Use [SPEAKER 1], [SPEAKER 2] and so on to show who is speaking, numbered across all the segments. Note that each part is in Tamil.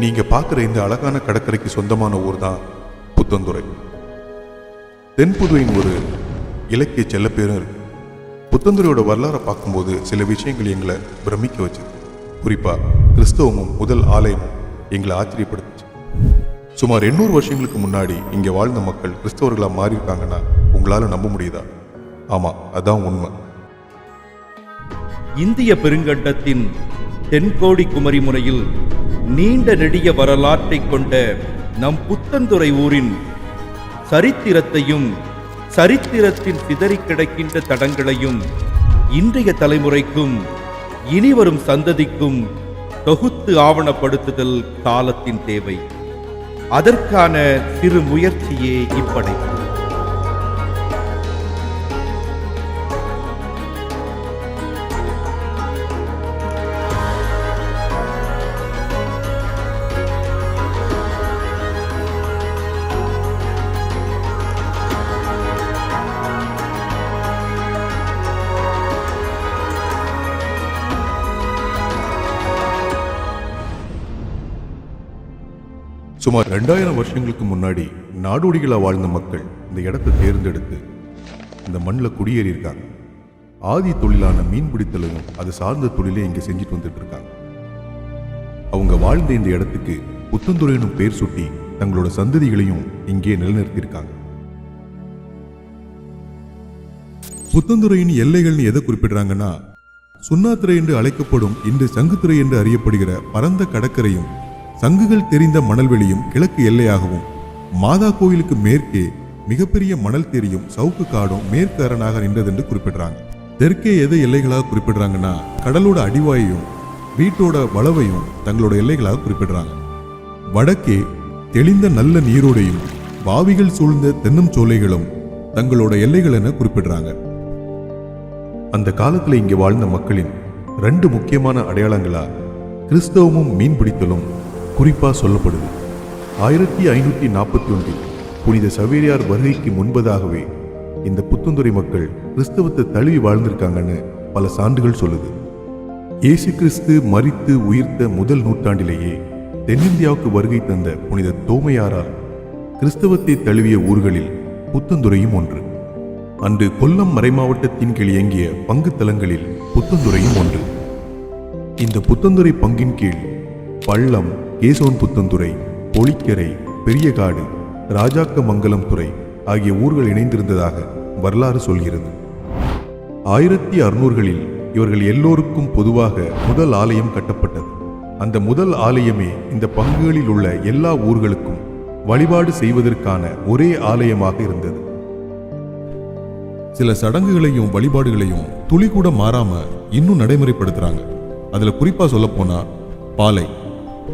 [SPEAKER 1] நீங்க பார்க்குற இந்த அழகான கடற்கரைக்கு சொந்தமான ஊர் தான் புத்தந்துறை. தென்புதுவையின் ஒரு இலக்கிய செல்லப்பேரும் இருக்கு. புத்தந்துறையோட வரலாறை பார்க்கும்போது சில விஷயங்கள் எங்களை பிரமிக்க வச்சது. குறிப்பா கிறிஸ்தவமும் முதல் ஆலயமும் எங்களை ஆச்சரியப்படுத்துச்சு. சுமார் எண்ணூறு வருஷங்களுக்கு முன்னாடி இங்க வாழ்ந்த மக்கள் கிறிஸ்தவர்களாக மாறியிருக்காங்கன்னா உங்களால நம்ப முடியுதா? ஆமா அதான் உண்மை.
[SPEAKER 2] இந்திய பெருங்கண்டத்தின் தென்கோடி குமரி முறையில் நீண்ட நெடிய வரலாற்றைக் கொண்ட நம் புத்தந்துறை ஊரின் சரித்திரத்தையும் சரித்திரத்தில் சிதறிக் கிடக்கின்ற தடங்களையும் இன்றைய தலைமுறைக்கும் இனிவரும் சந்ததிக்கும் தொகுத்து ஆவணப்படுத்துதல் காலத்தின் தேவை. அதற்கான சிறு முயற்சியே இப்படை
[SPEAKER 1] சுமார் ரெண்டாயிரம் வருஷங்களுக்கு முன்னாடி நாடோடிகளாக வாழ்ந்த மக்கள் இந்த இடத்தை தேர்ந்தெடுத்து இந்த மண்ணில் குடியேறியிருக்காங்க. ஆதி தொழிலான மீன்பிடித்தலையும் அது சார்ந்த தொழிலே இங்கே செஞ்சுட்டு வந்துட்டு இருக்காங்க அவங்க வாழ்ந்த இந்த இடத்துக்கு புத்தந்துறையினும் பேர் சுட்டி தங்களோட சந்ததிகளையும் இங்கே நிலைநிறுத்தியிருக்காங்க. புத்தந்துறையின் எல்லைகள்னு எதை குறிப்பிடுறாங்கன்னா சுண்ணாத்துறை என்று அழைக்கப்படும் இன்று சங்குத்துறை என்று அறியப்படுகிற பரந்த கடற்கரையும் சங்குகள் தெரிந்த மணல்வெளியும் கிழக்கு எல்லையாகவும் மாதா கோயிலுக்கு மேற்கே மிகப்பெரிய மணல் தெரியும் சவுக்கு காடும் மேற்கு அரணாக நின்றதென்று குறிப்பிடுறாங்க. தெற்கே எதை எல்லைகளாக குறிப்பிடுறாங்கன்னா கடலோட அடிவாயையும் வீட்டோட வளவையும் தங்களோட எல்லைகளாக குறிப்பிடுறாங்க. வடக்கே தெளிந்த நல்ல நீரோடையும் பாவிகள் சூழ்ந்த தென்னம் சோலைகளும் தங்களோட எல்லைகள் என குறிப்பிடுறாங்க. அந்த காலத்துல இங்கே வாழ்ந்த மக்களின் ரெண்டு முக்கியமான அடையாளங்களா கிறிஸ்தவமும் மீன்பிடித்தலும் குறிப்பாக சொல்லப்படுது. ஆயிரத்தி ஐநூத்தி நாற்பத்தி ஒன்றில் புனித சவேரியார் வருகைக்கு முன்பதாகவே இந்த புத்துந்துறை மக்கள் கிறிஸ்தவத்தை தழுவி வாழ்ந்திருக்காங்கன்னு பல சான்றுகள் சொல்லுது. இயேசு கிறிஸ்து மரித்து உயிர்த்த முதல் நூற்றாண்டிலேயே தென்னிந்தியாவுக்கு வருகை தந்த புனித தோமையாரால் கிறிஸ்தவத்தை தழுவிய ஊர்களில் புத்தந்துறையும் ஒன்று. அன்று கொல்லம் மறைமாவட்டத்தின் கீழ் இயங்கிய பங்கு தலங்களில் புத்தந்துறையும் ஒன்று. இந்த புத்தந்துறை பங்கின் கீழ் பள்ளம் கேசவன் புத்தந்துறை பொலிக்கரை பெரியகாடு ராஜாக்கமங்கலம் துறை ஆகிய ஊர்கள் இணைந்திருந்ததாக வரலாறு சொல்கிறது. ஆயிரத்தி அறுநூறுகளில் இவர்கள் எல்லோருக்கும் பொதுவாக முதல் ஆலயம் கட்டப்பட்டது. அந்த முதல் ஆலயமே இந்த பங்குகளில் உள்ள எல்லா ஊர்களுக்கும் வழிபாடு செய்வதற்கான ஒரே ஆலயமாக இருந்தது. சில சடங்குகளையும் வழிபாடுகளையும் துளி கூட மாறாம இன்னும் நடைமுறைப்படுத்துறாங்க. அதுல குறிப்பா சொல்ல போனா பாலை.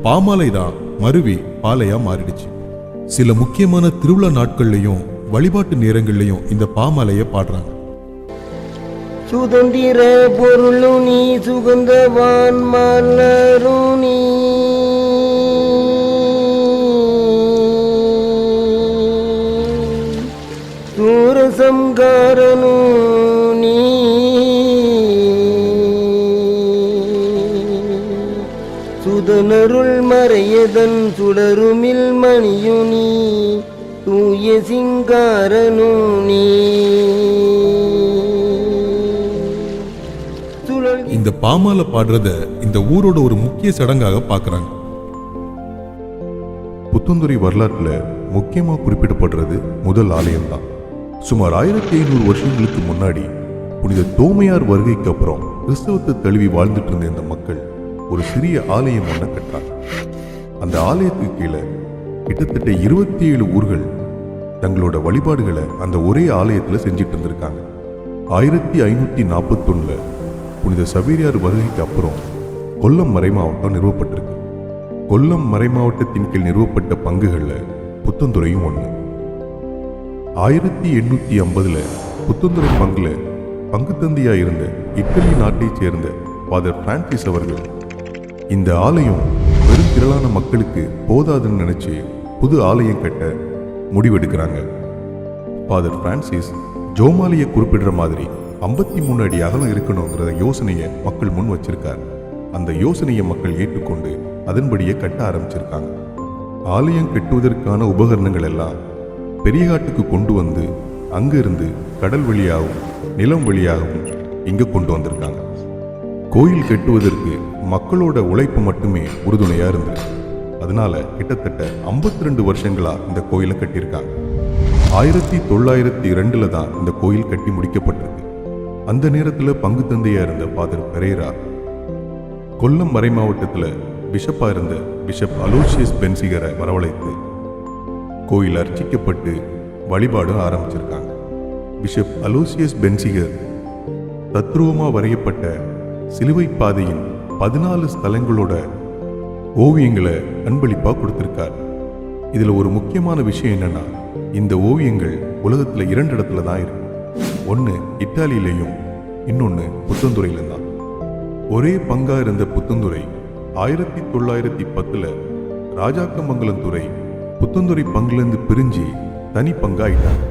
[SPEAKER 1] பாமாலை தான் மருவி பாலையா மாறிடுச்சு. சில முக்கியமான திருவிழா நாட்கள்லயும் வழிபாட்டு நேரங்கள்லையும் இந்த பாமாலையை பாடுறாங்க.
[SPEAKER 3] சுதந்திர பொருளும் நீ சுகந்தவான் மலரும் நீ. சூரசம்காரனும் நீ. சுதனருள் மறையதன் சுடருமில் மணியும் நீ தூய சிங்காரனும் நீ.
[SPEAKER 1] இந்த பாமாலை பாடுறத இந்த ஊரோட ஒரு முக்கிய சடங்காக பார்க்கறாங்க புத்தந்துறை வரலாற்றுல முக்கியமா குறிப்பிடப்படுறது முதல் ஆலயம் தான் சுமார் ஆயிரத்தி ஐநூறு வருஷங்களுக்கு முன்னாடி புனித தோமையார் வருகைக்கு அப்புறம் கிறிஸ்தவத்தை தழுவி வாழ்ந்துட்டு இருந்த இந்த மக்கள் ஒரு சிறிய ஆலயம் ஒன்று கட்டார். அந்த ஆலயத்துக்கு கீழே கிட்டத்தட்ட இருபத்தி ஏழு ஊர்கள் தங்களோட வழிபாடுகளை அந்த ஒரே ஆலயத்துல செஞ்சுட்டு இருந்திருக்காங்க. ஆயிரத்தி ஐநூற்றி நாற்பத்தொன்னில் புனித சபீரியார் வருகைக்கு அப்புறம் கொல்லம் மறைமாவட்டம் நிறுவப்பட்டிருக்கு. கொல்லம் மறை மாவட்டத்தின் கீழ் நிறுவப்பட்ட பங்குகள்ல புத்தந்துறையும் ஒன்று ஆயிரத்தி எண்ணூத்தி ஐம்பதுல புத்தந்துறை பங்குல பங்கு இருந்த இட்டலி நாட்டைச் சேர்ந்த ஃபாதர் பிரான்சிஸ் அவர்கள் இந்த ஆலயம் பெரும் திரளான மக்களுக்கு போதாதுன்னு நினைச்சு புது ஆலயம் கட்ட முடிவெடுக்கிறாங்க. ஃபாதர் பிரான்சிஸ் ஜோமாலியை குறிப்பிடுற மாதிரி ஐம்பத்தி மூணு அடி அகலம் இருக்கணுங்கிற யோசனையை மக்கள் முன் வச்சிருக்கார். அந்த யோசனையை மக்கள் ஏற்றுக்கொண்டு அதன்படியே கட்ட ஆரம்பிச்சிருக்காங்க. ஆலயம் கட்டுவதற்கான உபகரணங்கள் எல்லாம் பெரியகாட்டுக்கு கொண்டு வந்து அங்கிருந்து கடல் வழியாகவும் நிலம் வழியாகவும் இங்கே கொண்டு வந்திருக்காங்க. கோயில் கட்டுவதற்கு மக்களோட உழைப்பு மட்டுமே உறுதுணையா இருந்தது. அதனால கிட்டத்தட்ட 52 ரெண்டு வருஷங்களா இந்த கோயிலை கட்டியிருக்காங்க. ஆயிரத்தி தொள்ளாயிரத்தி ரெண்டில் தான் இந்த கோயில் கட்டி முடிக்கப்பட்டிருக்கு. அந்த நேரத்தில் பங்கு தந்தையாக இருந்த ஃபாதர் பெரேரா கொல்லம் மறை மாவட்டத்துல பிஷப்பா இருந்த பிஷப் அலோசியஸ் பென்சிகரை வரவழைத்து கோயில் அர்ச்சிக்கப்பட்டு வழிபாடு ஆரம்பிச்சிருக்காங்க. பிஷப் அலோசியஸ் பென்சிகர் தத்ரூபமா வரையப்பட்ட சிலுவை பாதையின் பதினாலு ஸ்தலங்களோட ஓவியங்களை அன்பளிப்பாக கொடுத்துருக்கார். இதுல ஒரு முக்கியமான விஷயம் என்னன்னா இந்த ஓவியங்கள் உலகத்துல இரண்டு இடத்துல தான் இருக்கு. ஒன்னு இத்தாலியிலையும் இன்னொன்னு புத்தந்துறையிலும் தான். ஒரே பங்கா இருந்த புத்தந்துறை ஆயிரத்தி தொள்ளாயிரத்தி பத்துல ராஜாக்கமங்கலம் துறை புத்தந்துறை பங்குலேருந்து பிரிஞ்சு தனி பங்காயிட்டாங்க.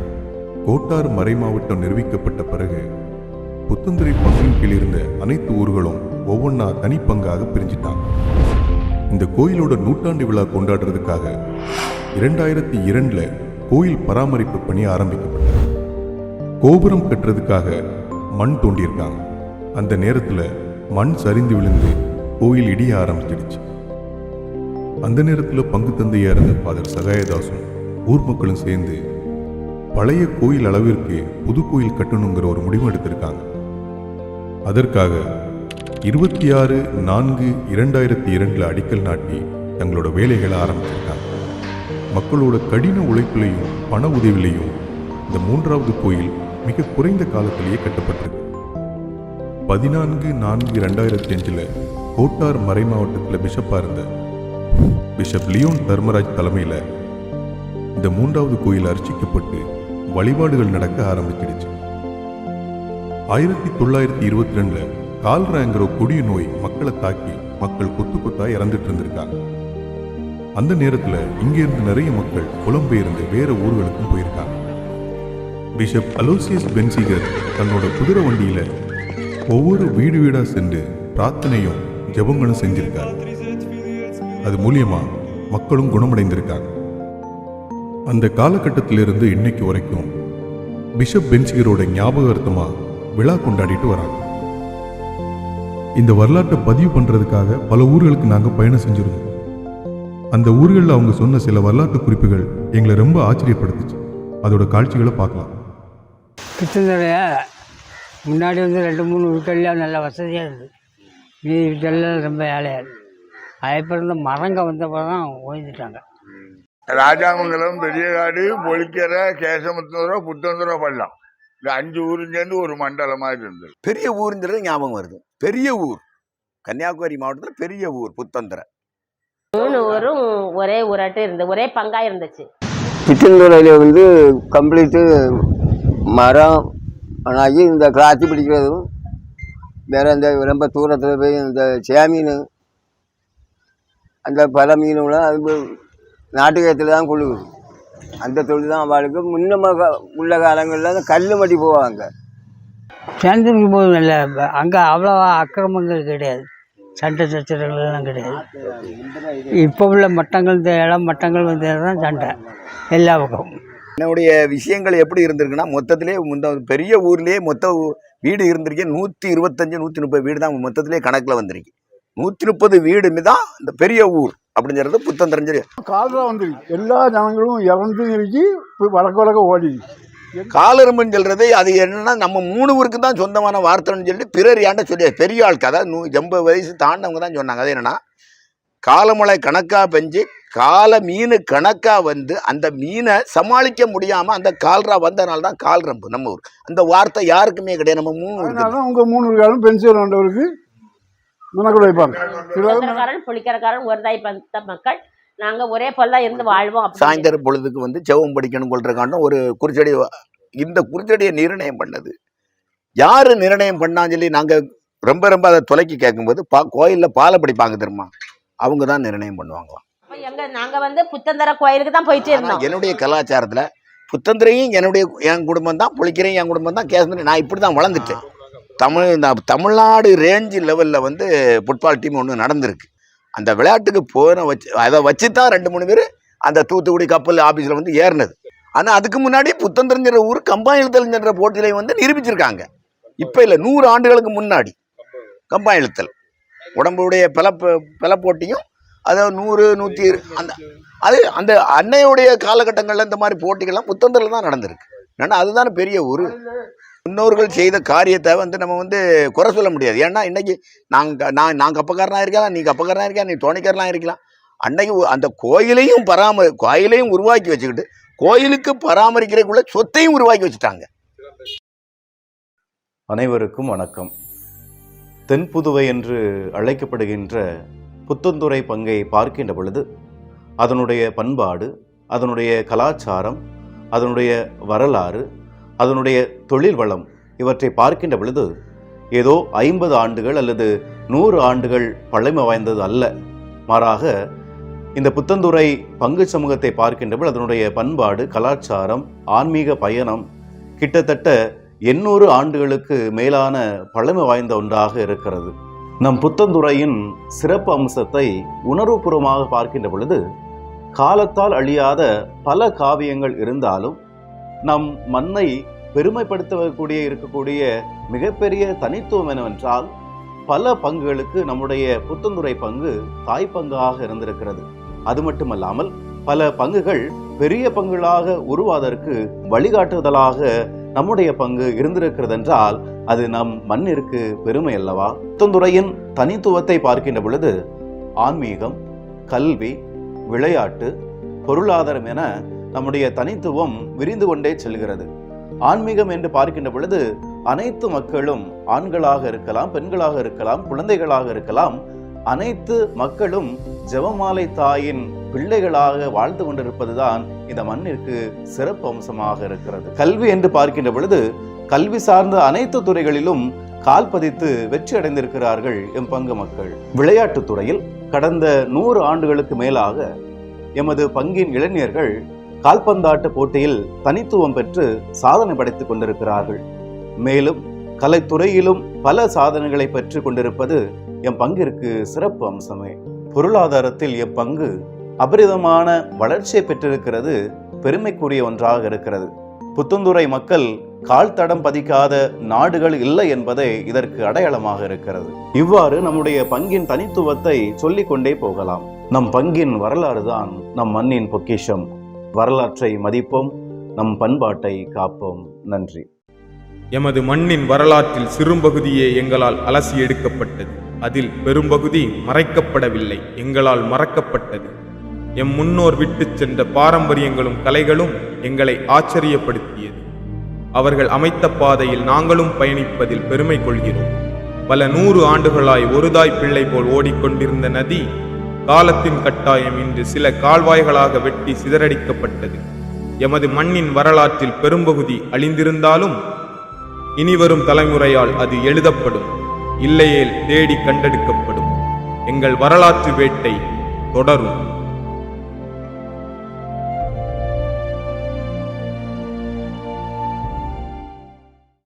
[SPEAKER 1] கோட்டார் மறை மாவட்டம் நிறுவிக்கப்பட்ட பிறகு புத்தந்துறை பங்கின் கீழ் இருந்த அனைத்து ஊர்களும் ஒவ்வொன்றா தனிப்பங்காக பிரிஞ்சிட்டாங்க இந்த கோயிலோட நூற்றாண்டு விழா கொண்டாடுறதுக்காக இரண்டாயிரத்தி இரண்டுல கோயில் பராமரிப்பு பணி ஆரம்பிக்கப்பட்டது. கோபுரம் கட்டுறதுக்காக மண் தோண்டியிருக்காங்க. அந்த நேரத்துல மண் சரிந்து விழுந்து கோயில் இடிய ஆரம்பிச்சிடுச்சு. அந்த நேரத்துல பங்கு தந்தையாக இருந்த ஃபாதர் சகாயதாசும் ஊர் மக்களும் சேர்ந்து பழைய கோயில் அளவிற்கு புது கோயில் கட்டணுங்கிற ஒரு முடிவு எடுத்திருக்காங்க. அதற்காக இருபத்தி ஆறு நான்கு இரண்டாயிரத்தி இரண்டில் அடிக்கல் நாட்டி தங்களோட வேலைகளை ஆரம்பிச்சிருக்காங்க. மக்களோட கடின உழைப்பிலையும் பண உதவிலையும் இந்த மூன்றாவது கோயில் மிக குறைந்த காலத்திலேயே கட்டப்பட்டிருக்கு. பதினான்கு நான்கு ரெண்டாயிரத்தி அஞ்சுல கோட்டார் மறை மாவட்டத்தில் பிஷப்பா இருந்த பிஷப் லியோன் தர்மராஜ் தலைமையில இந்த மூன்றாவது கோயில் அர்ச்சிக்கப்பட்டு வழிபாடுகள் நடக்க ஆரம்பிச்சிடுச்சு. ஆயிரத்தி தொள்ளாயிரத்தி இருபத்தி ரெண்டுல கால்ராங்கிற கொடிய நோய் மக்களை தாக்கி மக்கள் கொத்து கொத்தா இறந்துட்டு இருந்திருக்காங்க. அந்த நேரத்துல இங்க இருந்து நிறைய மக்கள் புலம்பெயர்ந்து வேற ஊர்களுக்கும் போயிருக்காங்க. பிஷப் அலோசியஸ் பென்சிகர் தன்னோட குதிரை வண்டியில ஒவ்வொரு வீடு வீடா சென்று பிரார்த்தனையும் ஜெபங்களும் செஞ்சிருக்காரு. அது மூலியமா மக்களும் குணமடைந்திருக்காங்க. அந்த காலகட்டத்திலிருந்து இன்னைக்கு வரைக்கும் பிஷப் பென்சிகரோட ஞாபகார்த்தமா விழா கொண்டாடிட்டு வராங்க. இந்த வரலாற்றை பதிவு பண்றதுக்காக பல ஊர்களுக்கு நாங்க பயணம் செஞ்சிருந்தோம். அந்த ஊர்களில் அவங்க சொன்ன சில வரலாற்று குறிப்புகள் எங்களை ரொம்ப ஆச்சரியப்படுத்துச்சு. அதோட காட்சிகளை பார்க்கலாம்.
[SPEAKER 4] கிருஷ்ணனுடைய முன்னாடி வந்து ரெண்டு மூணு வீட்டெல்லாம் நல்ல வசதியாக இருந்தது. மீதி வீட்டெல்லாம் ரொம்ப ஏழையாக இருந்தது. அதுக்கப்புறம் இந்த மரங்க வந்தப்போ தான் ஓய்ந்துட்டாங்க.
[SPEAKER 5] ராஜாமங்கலம் பெரியகாடு பொலிக்கரை கேசமுத்தூரம் புத்தந்துரம் பள்ளம். இந்த அஞ்சு ஊரும் சேர்ந்து ஒரு மண்டலம் மாதிரி இருந்தது.
[SPEAKER 6] பெரிய ஊருங்கிறது ஞாபகம் வருது. பெரிய ஊர். கன்னியாகுமரி மாவட்டத்தில் பெரிய ஊர் புத்தந்திர.
[SPEAKER 7] மூணு ஊரும் ஒரே ஊராட்டு இருந்து ஒரே பங்கா இருந்துச்சு.
[SPEAKER 3] சித்தந்துறையில் வந்து கம்ப்ளீட்டு மரம் ஆனாகி இந்த கிளாத்தி பிடிக்கிறதும் வேற இந்த ரொம்ப தூரத்தில் போய் இந்த சேமீன் அந்த பல மீனுலாம் அது நாட்டுக்கத்தில் தான் கொள்ளுது. அந்த தொழில் தான் அவளுக்கு முன்னமாக உள்ள காலங்களில் கல் மடி போவாங்க.
[SPEAKER 4] சேர்ந்துருக்கும் போது நல்ல அங்கே அவ்வளோவா அக்கிரமங்கள் கிடையாது. சண்டை சச்சரவுகள்லாம் கிடையாது. இப்போ உள்ள மட்டங்கள் இந்த இளம் மட்டங்கள் வந்து தான் சண்டை. எல்லா பக்கமும்
[SPEAKER 6] என்னுடைய விஷயங்கள் எப்படி இருந்திருக்குன்னா மொத்தத்திலே முந்த பெரிய ஊர்லேயே மொத்த ஊ- வீடு இருந்திருக்கு. நூற்றி இருபத்தஞ்சு நூற்றி முப்பது வீடு தான் மொத்தத்திலே கணக்கில் வந்திருக்கு. நூற்றி முப்பது வீடுமே தான் இந்த பெரிய ஊர். அப்படிங்கிறது புத்தந்திரஞ்சு
[SPEAKER 8] கால்ரா வந்துருக்கு எல்லா ஜனங்களும் இறந்து இருக்கு வழக்க வழக்க ஓடிடுச்சு.
[SPEAKER 6] காலரும்புன்னு சொல்றது அது என்னன்னா நம்ம மூணு ஊருக்கு தான் சொந்தமான வார்த்தைன்னு சொல்லி பிறர் ஏன்ட சொல்லி பெரிய ஆளுக்கு அதாவது நூ எண்பது வயசு தாண்டவங்க தான் சொன்னாங்க. அது என்னன்னா காலமழை கணக்காக பெஞ்சு கால மீன் கணக்காக வந்து அந்த மீனை சமாளிக்க முடியாமல் அந்த கால்ரா வந்தனால தான் கால்ரம்பு நம்ம ஊர். அந்த வார்த்தை யாருக்குமே கிடையாது. நம்ம மூணு
[SPEAKER 8] உங்கள் மூணு காலம் பென்சில் ஆண்டவருக்கு சிலர்
[SPEAKER 7] சுதந்திரக்காரன் புளிக்கரக்காரன் ஒரு தாய் பந்த மக்கள். நாங்க ஒரே போல தான் இருந்து வாழ்வோம்
[SPEAKER 6] சாயந்தர பொழுதுக்கு வந்து செவம் படிக்கணும் கொள்றதுக்காண்டும் ஒரு குறிச்செடி இந்த குறிச்செடியை நிர்ணயம் பண்ணது. யார் நிர்ணயம் பண்ணான்னு சொல்லி நாங்கள் ரொம்ப ரொம்ப அதை தொலைக்கி கேட்கும்போது பா கோயிலில் பாலை படிப்பாங்க தெரியுமா? அவங்க தான் நிர்ணயம் பண்ணுவாங்களாம்.
[SPEAKER 7] அப்ப எங்க நாங்க வந்து புத்தந்தர கோயிலுக்கு தான் போயிட்டு இருந்தோம்.
[SPEAKER 6] என்னுடைய கலாச்சாரத்தில் புத்தந்திரையும் என்னுடைய என் குடும்பம் தான் புளிக்கிறையும் என் குடும்பம் தான் கேசந்திரி நான் இப்படி தான் வளர்ந்துட்டேன். தமிழ் இந்த தமிழ்நாடு ரேஞ்சு லெவலில் வந்து ஃபுட்பால் டீம் ஒன்று நடந்திருக்கு. அந்த விளையாட்டுக்கு போன வச்சு அதை வச்சு தான் ரெண்டு மூணு பேர் அந்த தூத்துக்குடி கப்பல் ஆஃபீஸில் வந்து ஏறினது. ஆனால் அதுக்கு முன்னாடி புத்தந்தரஞ்சர் ஊர் கம்பாயிலத்தல்ன்ற போட்டியிலையும் வந்து நிரூபிச்சிருக்காங்க. இப்போ இல்லை நூறு ஆண்டுகளுக்கு முன்னாடி கம்பாயிலத்தல் உடம்புடைய பில பல போட்டியும் அதாவது நூறு நூற்றி அந்த அது அந்த அன்னையுடைய காலகட்டங்களில் இந்த மாதிரி போட்டிகள்லாம் புத்தந்தரில் தான் நடந்திருக்கு. ஏன்னா அதுதானே பெரிய ஊர். முன்னோர்கள் செய்த காரியத்தை வந்து நம்ம வந்து குறை சொல்ல முடியாது. ஏன்னா இன்னைக்கு நாங்கள் நான் நான் கப்பக்காரனாக இருக்கலாம் நீ கப்பக்காரனாக இருக்கலாம் நீ துணைக்காரனாக இருக்கலாம். அன்னைக்கு அந்த கோயிலையும் பராம கோயிலையும் உருவாக்கி வச்சுக்கிட்டு கோயிலுக்கு பராமரிக்கிறதுக்குள்ள சொத்தையும் உருவாக்கி வச்சுட்டாங்க.
[SPEAKER 9] அனைவருக்கும் வணக்கம். தென்புதுவை என்று அழைக்கப்படுகின்ற புத்தந்துறை பங்கை பார்க்கின்ற பொழுது அதனுடைய பண்பாடு அதனுடைய கலாச்சாரம் அதனுடைய வரலாறு அதனுடைய தொழில் வளம் இவற்றை பார்க்கின்ற பொழுது ஏதோ ஐம்பது ஆண்டுகள் அல்லது நூறு ஆண்டுகள் பழமை வாய்ந்தது அல்ல. மாறாக இந்த புத்தந்துறை பங்கு சமூகத்தை பார்க்கின்றபோது அதனுடைய பண்பாடு கலாச்சாரம் ஆன்மீக பயணம் கிட்டத்தட்ட எண்ணூறு ஆண்டுகளுக்கு மேலான பழமை வாய்ந்த ஒன்றாக இருக்கிறது. நம் புத்தந்துறையின் சிறப்பு அம்சத்தை உணர்வுபூர்வமாக பார்க்கின்ற பொழுது காலத்தால் அழியாத பல காவியங்கள் இருந்தாலும் நம் மண்ணை பெருமைப்படுத்தக்கூடிய இருக்கக்கூடிய மிகப்பெரிய தனித்துவம் என்னவென்றால் பல பங்குகளுக்கு நம்முடைய புத்தந்துறை பங்கு தாய்ப்பங்காக இருந்திருக்கிறது. அது மட்டுமல்லாமல் பல பங்குகள் பெரிய பங்குகளாக உருவாதற்கு வழிகாட்டுதலாக நம்முடைய பங்கு இருந்திருக்கிறது என்றால் அது நம் மண்ணிற்கு பெருமை அல்லவா? புத்தந்துறையின் தனித்துவத்தை பார்க்கின்ற பொழுது ஆன்மீகம் கல்வி விளையாட்டு பொருளாதாரம் என நம்முடைய தனித்துவம் விரிந்து கொண்டே செல்கிறது. ஆன்மீகம் என்று பார்க்கின்ற பொழுது அனைத்து மக்களும் ஆண்களாக இருக்கலாம் பெண்களாக இருக்கலாம் குழந்தைகளாக இருக்கலாம் அனைத்து மக்களும் ஜெபமாலை தாயின் பிள்ளைகளாக வாழ்ந்து கொண்டிருப்பதுதான் இந்த மண்ணிற்கு சிறப்பு அம்சமாக இருக்கிறது. கல்வி என்று பார்க்கின்ற பொழுது கல்வி சார்ந்த அனைத்து துறைகளிலும் கால் பதித்து வெற்றி அடைந்திருக்கிறார்கள் எம் பங்கு மக்கள். விளையாட்டுத் துறையில் கடந்த நூறு ஆண்டுகளுக்கு மேலாக எமது பங்கின் இளைஞர்கள் கால்பந்தாட்ட போட்டியில் தனித்துவம் பெற்று சாதனை படைத்துக் கொண்டிருக்கிறார்கள். மேலும் கலைத்துறையிலும் பல சாதனைகளை பெற்றுக் கொண்டிருப்பது எம் பங்கிற்கு சிறப்பு அம்சமே. பொருளாதாரத்தில் என் பங்கு அபரிதமான வளர்ச்சியை பெற்றிருக்கிறது பெருமைக்குரிய ஒன்றாக இருக்கிறது. புத்துந்துறை மக்கள் கால் தடம் பதிக்காத நாடுகள் இல்லை என்பதே இதற்கு அடையாளமாக இருக்கிறது. இவ்வாறு நம்முடைய பங்கின் தனித்துவத்தை சொல்லிக்கொண்டே போகலாம். நம் பங்கின் வரலாறு தான் நம் மண்ணின் பொக்கிஷம். வரலாற்றை மதிப்போம் நம் பண்பாட்டை காப்போம். நன்றி.
[SPEAKER 10] எமது மண்ணின் வரலாற்றில் சிறும்பகுதியே எங்களால் அலசி எடுக்கப்பட்டது. அதில் பெரும்பகுதி மறைக்கப்படவில்லை எங்களால் மறக்கப்பட்டது. எம் முன்னோர் விட்டுச் சென்ற பாரம்பரியங்களும் கலைகளும் எங்களை ஆச்சரியப்படுத்தியது. அவர்கள் அமைத்த பாதையில் நாங்களும் பயணிப்பதில் பெருமை கொள்கிறோம். பல நூறு ஆண்டுகளாய் ஒருதாய் பிள்ளை போல் ஓடிக்கொண்டிருந்த நதி காலத்தின் கட்டாயம் இன்று சில கால்வாய்களாக வெட்டி சிதறடிக்கப்பட்டது. எமது மண்ணின் வரலாற்றில் பெரும்பகுதி அழிந்திருந்தாலும் இனிவரும் தலைமுறையால் அது எழுதப்படும். இல்லையேல் தேடி கண்டெடுக்கப்படும். எங்கள் வரலாற்று வேட்டை தொடரும்.